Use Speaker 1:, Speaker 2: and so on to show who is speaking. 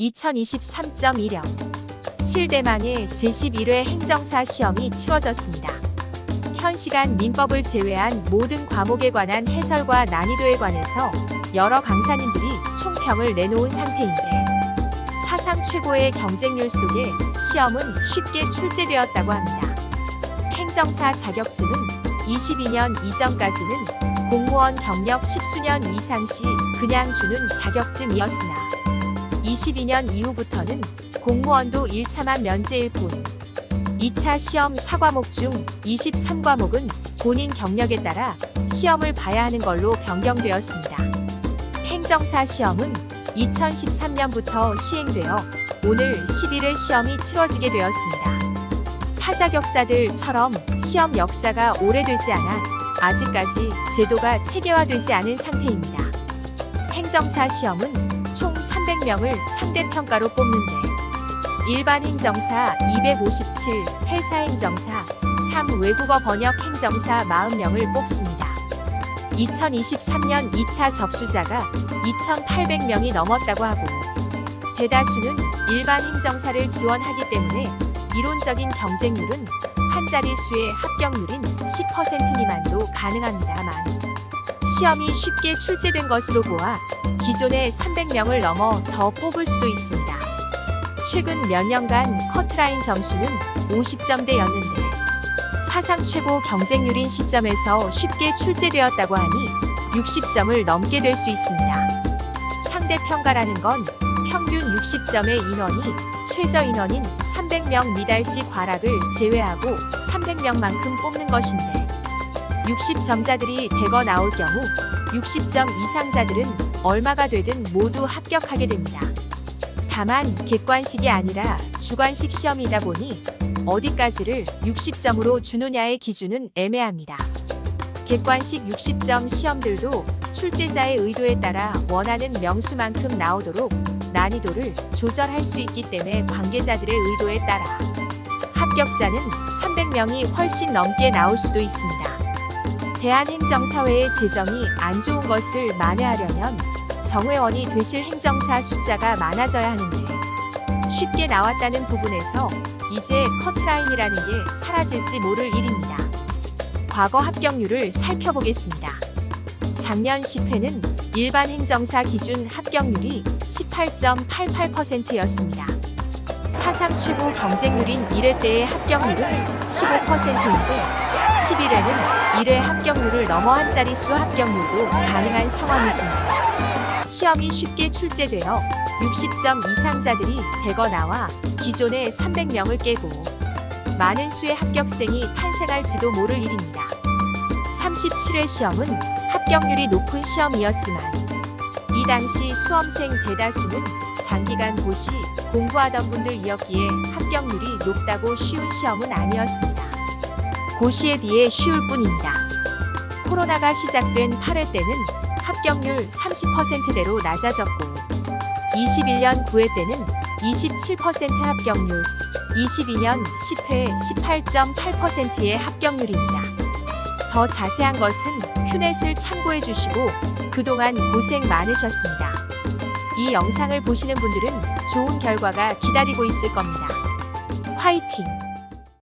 Speaker 1: 2023.1년 7대망의 제11회 행정사 시험이 치러졌습니다. 현 시간 민법을 제외한 모든 과목에 관한 해설과 난이도에 관해서 여러 강사님들이 총평을 내놓은 상태인데 사상 최고의 경쟁률 속에 시험은 쉽게 출제되었다고 합니다. 행정사 자격증은 22년 이전까지는 공무원 경력 10수년 이상 시 그냥 주는 자격증이었으나 22년 이후부터는 공무원도 1차만 면제일 뿐 2차 시험 4과목 중 23과목은 본인 경력에 따라 시험을 봐야 하는 걸로 변경되었습니다. 행정사 시험은 2013년부터 시행되어 오늘 11회 시험이 치러지게 되었습니다. 타자 격사들처럼 시험 역사가 오래되지 않아 아직까지 제도가 체계화되지 않은 상태입니다. 행정사 시험은 총 300명을 상대 평가로 뽑는데 일반 행정사 257, 회사 행정사 3, 외국어 번역 행정사 40명을 뽑습니다. 2023년 2차 접수자가 2,800명이 넘었다고 하고 대다수는 일반 행정사를 지원하기 때문에 이론적인 경쟁률은 한 자릿수의 합격률인 10% 미만도 가능합니다만 시험이 쉽게 출제된 것으로 보아 기존의 300명을 넘어 더 뽑을 수도 있습니다. 최근 몇 년간 커트라인 점수는 50점대였는데 사상 최고 경쟁률인 시점에서 쉽게 출제되었다고 하니 60점을 넘게 될 수 있습니다. 상대 평가라는 건 평균 60점의 인원이 최저 인원인 300명 미달시 과락을 제외하고 300명만큼 뽑는 것인데 60점자들이 대거 나올 경우 60점 이상자들은 얼마가 되든 모두 합격하게 됩니다. 다만 객관식이 아니라 주관식 시험이다 보니 어디까지를 60점으로 주느냐의 기준은 애매합니다. 객관식 60점 시험들도 출제자의 의도에 따라 원하는 명수만큼 나오도록 난이도를 조절할 수 있기 때문에 관계자들의 의도에 따라 합격자는 300명이 훨씬 넘게 나올 수도 있습니다. 대한행정사회의 재정이 안 좋은 것을 만회하려면 정회원이 되실 행정사 숫자가 많아져야 하는데 쉽게 나왔다는 부분에서 이제 커트라인이라는 게 사라질지 모를 일입니다. 과거 합격률을 살펴보겠습니다. 작년 10회는 일반 행정사 기준 합격률이 18.88%였습니다. 사상 최고 경쟁률인 1회 때의 합격률은 15%인데 11회는 1회 합격률을 넘어 한 자릿수 합격률도 가능한 상황이십니다. 시험이 쉽게 출제되어 60점 이상자들이 대거 나와 기존의 300명을 깨고 많은 수의 합격생이 탄생할지도 모를 일입니다. 37회 시험은 합격률이 높은 시험이었지만 이 당시 수험생 대다수는 장기간 고시 공부하던 분들이었기에 합격률이 높다고 쉬운 시험은 아니었습니다. 고시에 비해 쉬울 뿐입니다. 코로나가 시작된 8회 때는 합격률 30%대로 낮아졌고 21년 9회 때는 27% 합격률, 22년 10회 18.8%의 합격률입니다. 더 자세한 것은 큐넷을 참고해 주시고 그동안 고생 많으셨습니다. 이 영상을 보시는 분들은 좋은 결과가 기다리고 있을 겁니다. 화이팅!